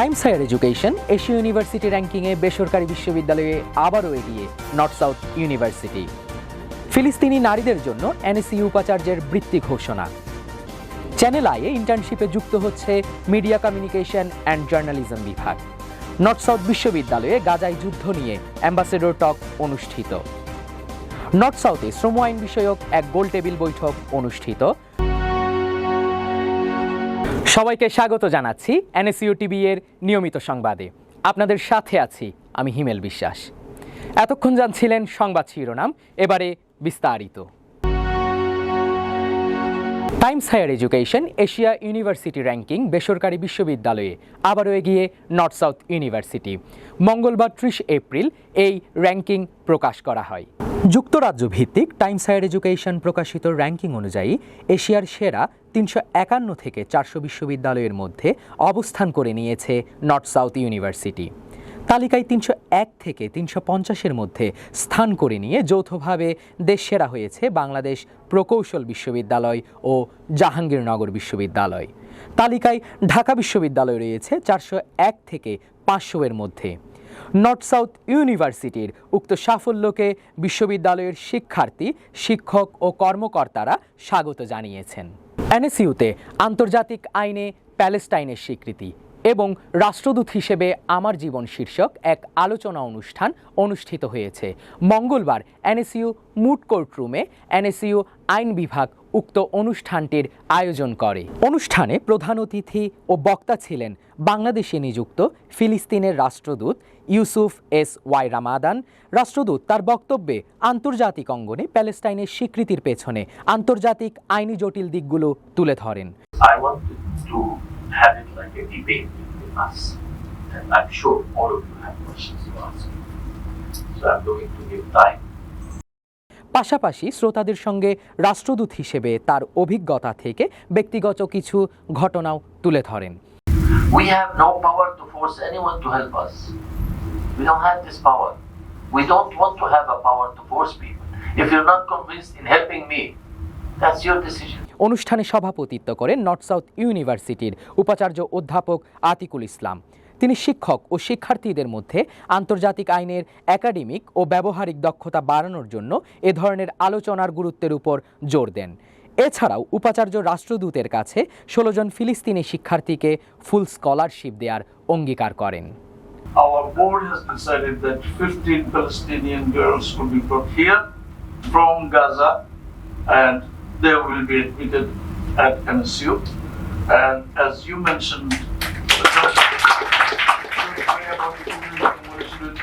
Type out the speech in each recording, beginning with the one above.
Times Higher Education, Asia University র্যাঙ্কিংয়ে বেসরকারি বিশ্ববিদ্যালয়ে আবারও এগিয়ে নর্থ সাউথ ইউনিভার্সিটি। ফিলিস্তিনি নারীদের জন্য এনএসি উপাচার্যের বৃত্তি ঘোষণা। চ্যানেল আইয়ে ইন্টার্নশিপে যুক্ত হচ্ছে মিডিয়া কমিউনিকেশন অ্যান্ড জার্নালিজম বিভাগ। নর্থ সাউথ বিশ্ববিদ্যালয়ে গাজায় যুদ্ধ নিয়ে অ্যাম্বাসেডর টক অনুষ্ঠিত। নর্থ সাউথে শ্রম আইন বিষয়ক এক গোল টেবিল বৈঠক অনুষ্ঠিত। সবাইকে স্বাগত জানাচ্ছি এনএসইউ টিভি এর নিয়মিত সংবাদে। আপনাদের সাথে আছি আমি হিমেল বিশ্বাস। এতক্ষণ জানছিলেন সংবাদ শিরোনাম, এবারে বিস্তারিত। Times Higher Education, Asia University ranking, বেসরকারি বিশ্ববিদ্যালয়ে আবারও এগিয়ে নর্থ সাউথ ইউনিভার্সিটি। মঙ্গলবার ত্রিশ এপ্রিল এই র্যাঙ্কিং প্রকাশ করা হয়। যুক্তরাজ্য ভিত্তিক টাইমস হায়ার এডুকেশন প্রকাশিত র্যাঙ্কিং অনুযায়ী এশিয়ার সেরা তিনশো একান্ন থেকে চারশো বিশ্ববিদ্যালয়ের মধ্যে অবস্থান করে নিয়েছে নর্থ সাউথ ইউনিভার্সিটি। তালিকায় তিনশো এক থেকে তিনশো পঞ্চাশের মধ্যে স্থান করে নিয়ে যৌথভাবে দেশ সেরা হয়েছে বাংলাদেশ প্রকৌশল বিশ্ববিদ্যালয় ও জাহাঙ্গীরনগর বিশ্ববিদ্যালয়। তালিকায় ঢাকা বিশ্ববিদ্যালয় রয়েছে চারশো এক থেকে পাঁচশো এর মধ্যে। নর্থ সাউথ ইউনিভার্সিটির উক্ত সাফল্যকে বিশ্ববিদ্যালয়ের শিক্ষার্থী, শিক্ষক ও কর্মকর্তারা স্বাগত জানিয়েছেন। এনএসইউতে আন্তর্জাতিক আইনে প্যালেস্টাইনের স্বীকৃতি এবং রাষ্ট্রদূত হিসেবে আমার জীবন শীর্ষক এক আলোচনা অনুষ্ঠান অনুষ্ঠিত হয়েছে। মঙ্গলবার এনএসইউ মুড কোর্ট রুমে এনএসইউ আইন বিভাগ উক্ত অনুষ্ঠানটির আয়োজন করে অনুষ্ঠানে প্রধান অতিথি ও বক্তা ছিলেন বাংলাদেশে নিযুক্ত ফিলিস্তিনের রাষ্ট্রদূত ইউসুফ এস ওয়াই রামাদান রাষ্ট্রদূত তার বক্তব্যে আন্তর্জাতিক অঙ্গনে প্যালেস্টাইনের স্বীকৃতির পেছনে আন্তর্জাতিক আইনি জটিল দিকগুলো তুলে ধরেন. So I'm going to give time. পাশাপাশি শ্রোতাদের সঙ্গে রাষ্ট্রদূত হিসেবে তার অভিজ্ঞতা থেকে ব্যক্তিগত কিছু ঘটনাও তুলে ধরেন We have no power to force anyone to help us. We don't have this power. We don't want to have a power to force people. If you're not convinced in helping me, that's your decision. অনুষ্ঠানে সভাপতিত্ব করেন north south ইউনিভার্সিটির উপাচার্য অধ্যাপক আতিকুল ইসলাম তিনি শিক্ষক ও শিক্ষার্থীদের মধ্যে আন্তর্জাতিক আইনের একাডেমিক ও ব্যবহারিক দক্ষতা বাড়ানোর জন্য এ ধরনের আলোচনার গুরুত্বের উপর জোর দেন এছাড়াও উপাচার্য রাষ্ট্রদূতের কাছে ষোলো জন ফিলিস্তিনি শিক্ষার্থীকে ফুল স্কলারশিপ দেওয়ার অঙ্গীকার করেন Our board has decided that 15 Palestinian girls will be brought here from Gaza and they will be admitted at NSU. And as you mentioned, will take care of that.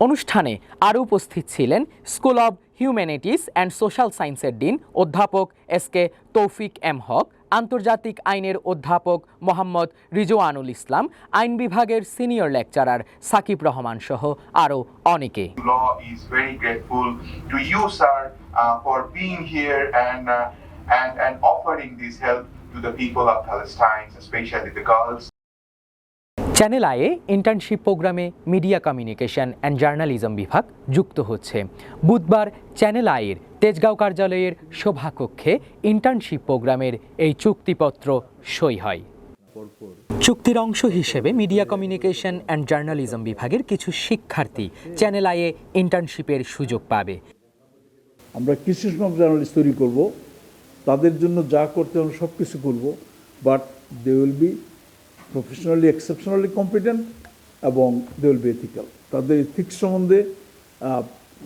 অনুষ্ঠানে আরও উপস্থিত ছিলেন school of humanities and social সায়েন্সের dean অধ্যাপক S K Tawfiq M Haque আন্তর্জাতিক আইনের অধ্যাপক মোহাম্মদ রিজওয়ানুল ইসলাম আইন বিভাগের সিনিয়র লেকচারার সাকিব রহমান সহ আরও অনেকে uh, uh, and, and offering this help to the people of Palestine, especially the girls. Channel আয়ে ইন্টার্নশিপ প্রোগ্রামে মিডিয়া কমিউনিকেশন অ্যান্ড জার্নালিজম বিভাগ যুক্ত হচ্ছে। বুধবার চ্যানেল আয়ের তেজগাঁও কার্যালয়ের শোভাকক্ষে ইন্টার্নশিপ প্রোগ্রামের এই চুক্তিপত্র সই হয়। চুক্তির অংশ হিসেবে মিডিয়া কমিউনিকেশন অ্যান্ড জার্নালিজম বিভাগের কিছু শিক্ষার্থী চ্যানেল আয়ে ইন্টার্নশিপের সুযোগ পাবে। আমরা কিছু সব জার্নালিস্ট তৈরি করব। তাদের জন্য যা করতে হবে সব কিছু করব। But they will be professionally exceptionally competent এবং দে উইল বি এথিক্যাল তাদের এথিক্স সম্বন্ধে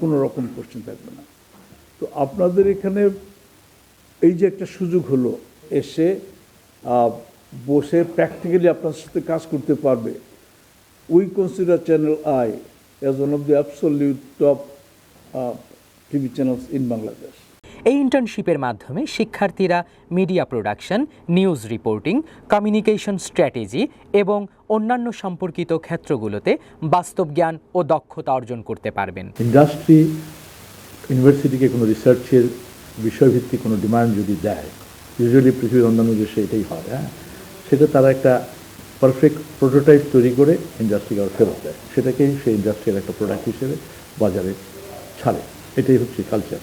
কোনো রকম কোশ্চেন থাকবে না। তো আপনাদের এখানে এই যে একটা সুযোগ হলো, এসে বসে প্র্যাকটিক্যালি আপনার সাথে কাজ করতে পারবে। We consider channel I as one of the absolute top TV channels in Bangladesh এই ইন্টার্নশিপের মাধ্যমে শিক্ষার্থীরা media production news reporting communication strategy এবং অন্যান্য সম্পর্কিত ক্ষেত্রগুলোতে বাস্তব জ্ঞান ও দক্ষতা অর্জন করতে পারবেন। ইন্ডাস্ট্রি ইউনিভার্সিটিকে কোনো রিসার্চের বিষয়ভিত্তিক কোনো ডিমান্ড যদি দেয় ইউজুয়ালি পৃথিবীর অন্যান্য দেশে এটাই হয় হ্যাঁ? সেটা তারা একটা পারফেক্ট প্রোটোটাইপ তৈরি করে ইন্ডাস্ট্রিকে আবার ফেরত দেয়। সেটাকেই সেই ইন্ডাস্ট্রিয়াল একটা প্রোডাক্ট হিসেবে বাজারে ছাড়ে। এটাই হচ্ছে কালচার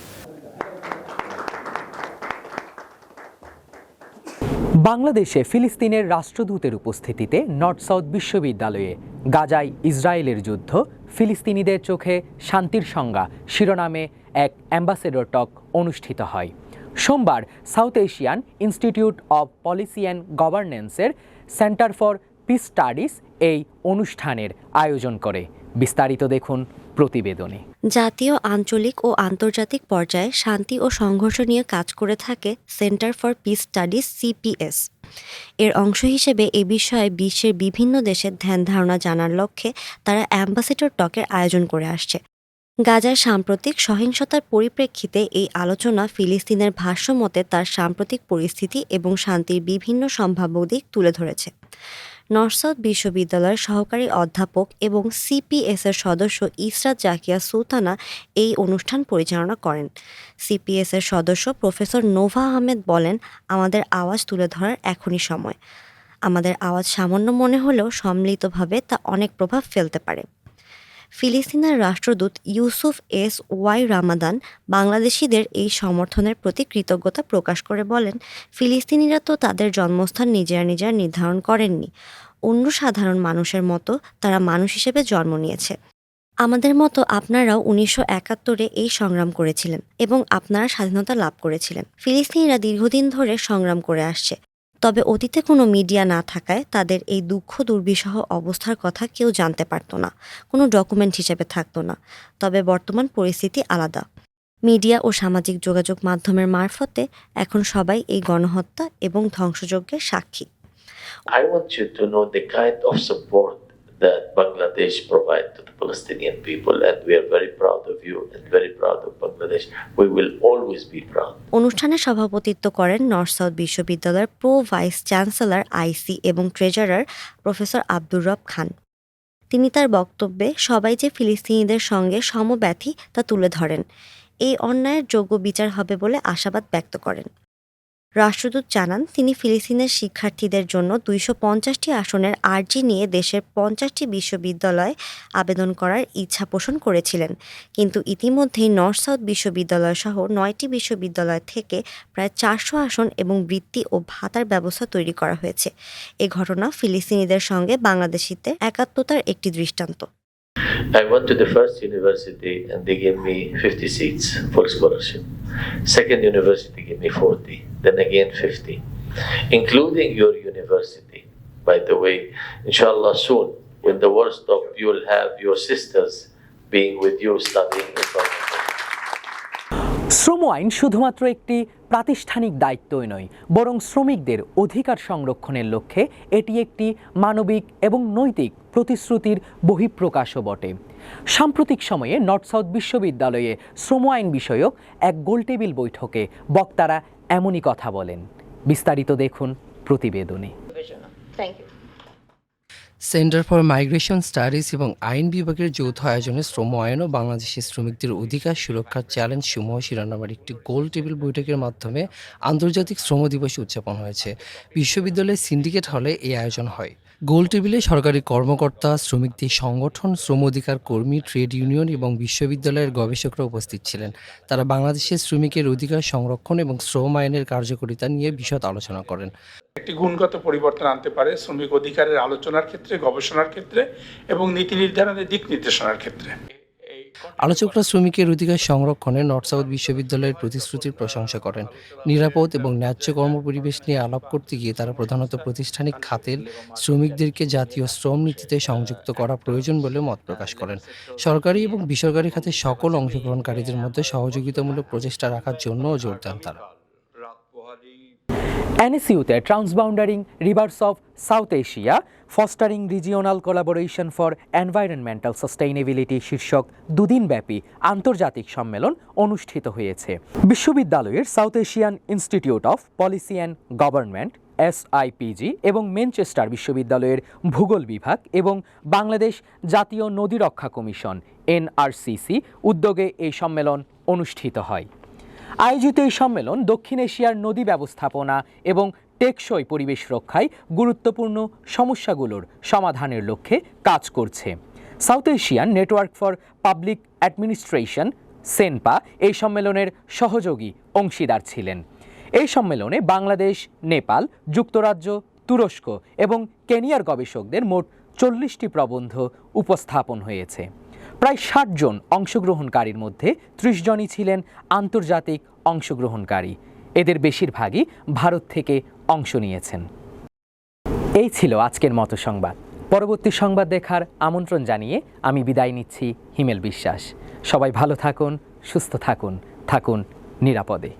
বাংলাদেশে ফিলিস্তিনের রাষ্ট্রদূতের উপস্থিতিতে নর্থ সাউথ বিশ্ববিদ্যালয়ে, গাজায় ইসরায়েলের যুদ্ধ, ফিলিস্তিনিদের চোখে শান্তির সংজ্ঞা, শিরোনামে এক অ্যাম্বাসেডর টক অনুষ্ঠিত হয়। সোমবার South Asian Institute of policy and গভর্নেন্সের centre for peace studies এই অনুষ্ঠানের আয়োজন করে। বিস্তারিত দেখুন প্রতিবেদনে। জাতীয়, আঞ্চলিক ও আন্তর্জাতিক পর্যায়ে শান্তি ও সংঘর্ষ নিয়ে কাজ করে থাকে centre for peace studies CPS এর অংশ হিসেবে এ বিষয়ে বিশ্বের বিভিন্ন দেশের ধ্যান ধারণা জানার লক্ষ্যে তারা অ্যাম্বাসেডর টকের আয়োজন করে আসছে। গাজার সাম্প্রতিক সহিংসতার পরিপ্রেক্ষিতে এই আলোচনা ফিলিস্তিনের ভাষ্যমতে তার সাম্প্রতিক পরিস্থিতি এবং শান্তির বিভিন্ন সম্ভাব্য দিক তুলে ধরেছে। নর্থ সাউথ বিশ্ববিদ্যালয়ের সহকারী অধ্যাপক এবং সিপিএসের সদস্য ইসরাত জাকিয়া সুলতানা এই অনুষ্ঠান পরিচালনা করেন। সিপিএসের সদস্য প্রফেসর নোভা আহমেদ বলেন, আমাদের আওয়াজ তুলে ধরার এখনই সময়। আমাদের আওয়াজ সামান্য মনে হলেও সম্মিলিতভাবে তা অনেক প্রভাব ফেলতে পারে। ফিলিস্তিনের রাষ্ট্রদূত ইউসুফ এস ওয়াই রামাদান বাংলাদেশিদের এই সমর্থনের প্রতি কৃতজ্ঞতা প্রকাশ করে বলেন, ফিলিস্তিনিরা তো তাদের জন্মস্থান নিজেরা নিজেরা নির্ধারণ করেননি। অন্য সাধারণ মানুষের মতো তারা মানুষ হিসেবে জন্ম নিয়েছে। আমাদের মতো আপনারাও উনিশশো একাত্তরে এই সংগ্রাম করেছিলেন এবং আপনারা স্বাধীনতা লাভ করেছিলেন। ফিলিস্তিনিরা দীর্ঘদিন ধরে সংগ্রাম করে আসছে। তবে অতীতে কোনো মিডিয়া না থাকায় তাদের এই দুঃখ, দুর্বিষহ অবস্থার কথা কেউ জানতে পারত না। কোনো ডকুমেন্ট হিসেবে থাকতো না। তবে বর্তমান পরিস্থিতি আলাদা। মিডিয়া ও সামাজিক যোগাযোগ মাধ্যমের মারফতে এখন সবাই এই গণহত্যা এবং ধ্বংসযজ্ঞের সাক্ষী। I want you to know the kind of support that Bangladesh provide to the Palestinian people, and we are very proud of you and very proud of Bangladesh. We will always be proud. অনুষ্ঠানে সভাপতিত্ব করেন north south বিশ্ববিদ্যালয়ের pro vice chancellor আইসি এবং treasurer professor Abdur রব খান তিনি তার বক্তব্যে সবাই যে ফিলিস্তিনিদের সঙ্গে সমব্যথী তা তুলে ধরেন এই অন্যায়ের যোগ্য বিচার হবে বলে আশাবাদ ব্যক্ত করেন রাষ্ট্রদূত জানান তিনি ফিলিস্তিনের শিক্ষার্থীদের জন্য দুইশো পঞ্চাশটি আসনের আর্জি নিয়ে দেশের পঞ্চাশটি বিশ্ববিদ্যালয়ে আবেদন করার ইচ্ছা পোষণ করেছিলেন। কিন্তু ইতিমধ্যেই নর্থ সাউথ বিশ্ববিদ্যালয় সহ নয়টি বিশ্ববিদ্যালয় থেকে প্রায় চারশো আসন এবং বৃত্তি ও ভাতার ব্যবস্থা তৈরি করা হয়েছে। এ ঘটনা ফিলিস্তিনিদের সঙ্গে বাংলাদেশিতে একাত্মতার একটি দৃষ্টান্ত। I went to the first university and they gave me 50 seats, full scholarship. Second university gave me 40, then again 50, including your university. By the way, inshallah, soon, when the war stops, you will have your sisters being with you studying in Bangladesh. শ্রম আইন শুধুমাত্র একটি প্রাতিষ্ঠানিক দায়িত্বই নয় বরং শ্রমিকদের অধিকার সংরক্ষণের লক্ষ্যে এটি একটি মানবিক এবং নৈতিক প্রতিশ্রুতির বহিঃপ্রকাশও বটে সাম্প্রতিক সময়ে নর্থ সাউথ বিশ্ববিদ্যালয়ে শ্রম আইন বিষয়ক এক গোলটেবিল বৈঠকে বক্তারা এমনই কথা বলেন বিস্তারিত দেখুন প্রতিবেদনে thank you. Centre for migration studies এবং আইন বিভাগের যৌথ আয়োজনে শ্রম আইন ও বাংলাদেশের শ্রমিকদের অধিকার সুরক্ষার চ্যালেঞ্জ সমূহ শিরোনামের একটি গোল টেবিল বৈঠকের মাধ্যমে আন্তর্জাতিক শ্রম দিবস উদযাপন হয়েছে। বিশ্ববিদ্যালয়ের সিন্ডিকেট হলে এই আয়োজন হয়। গোল টেবিলে সরকারি কর্মকর্তা, শ্রমিকদের সংগঠন, শ্রম অধিকার কর্মী, ট্রেড ইউনিয়ন এবং বিশ্ববিদ্যালয়ের গবেষকরা উপস্থিত ছিলেন। তারা বাংলাদেশের শ্রমিকের অধিকার সংরক্ষণ এবং শ্রম আইনের কার্যকারিতা নিয়ে বিশদ আলোচনা করেন। একটি গুণগত পরিবর্তন আনতে পারে শ্রমিক অধিকারের আলোচনার ক্ষেত্রে, গবেষণার ক্ষেত্রে এবং নীতি নির্ধারণের দিক নির্দেশনার ক্ষেত্রে। আলোচকরা শ্রমিকের অধিকার সংরক্ষণে নর্থ সাউথ বিশ্ববিদ্যালয়ের প্রতিশ্রুতির প্রশংসা করেন। নিরাপদ এবং ন্যায্য কর্মপরিবেশ নিয়ে আলাপ করতে গিয়ে তারা প্রধানত প্রতিষ্ঠানিক খাতের শ্রমিকদেরকে জাতীয় শ্রম নীতিতে সংযুক্ত করা প্রয়োজন বলে মত প্রকাশ করেন। সরকারি এবং বেসরকারি খাতে সকল অংশগ্রহণকারীদের মধ্যে সহযোগিতামূলক প্রচেষ্টা রাখার জন্যও জোর দেন তারা। এনএসইউতে transboundary, rivers of South Asia, fostering regional collaboration for environmental sustainability শীর্ষক দুদিনব্যাপী আন্তর্জাতিক সম্মেলন অনুষ্ঠিত হয়েছে। বিশ্ববিদ্যালয়ের South Asian Institute of policy and government, SIPG, এবং মেনচেস্টার বিশ্ববিদ্যালয়ের ভূগোল বিভাগ এবং বাংলাদেশ জাতীয় নদী রক্ষা কমিশন, এনআরসিসি, উদ্যোগে এই সম্মেলন অনুষ্ঠিত হয়। আয়োজিত এই সম্মেলন দক্ষিণ এশিয়ার নদী ব্যবস্থাপনা এবং টেকসই পরিবেশ রক্ষায় গুরুত্বপূর্ণ সমস্যাগুলোর সমাধানের লক্ষ্যে কাজ করছে। South Asian Network for Public Administration, SANPA, এই সম্মেলনের সহযোগী অংশীদার ছিলেন। এই সম্মেলনে বাংলাদেশ, নেপাল, যুক্তরাজ্য, তুরস্ক এবং কেনিয়ার গবেষকদের মোট চল্লিশটি প্রবন্ধ উপস্থাপন হয়েছে। প্রায় ষাট জন অংশগ্রহণকারীর মধ্যে ত্রিশ জনই ছিলেন আন্তর্জাতিক অংশগ্রহণকারী। এদের বেশিরভাগই ভারত থেকে অংশ নিয়েছেন। এই ছিল আজকের মতো সংবাদ। পরবর্তী সংবাদ দেখার আমন্ত্রণ জানিয়ে আমি বিদায় নিচ্ছি হিমেল বিশ্বাস। সবাই ভালো থাকুন, সুস্থ থাকুন থাকুন নিরাপদে।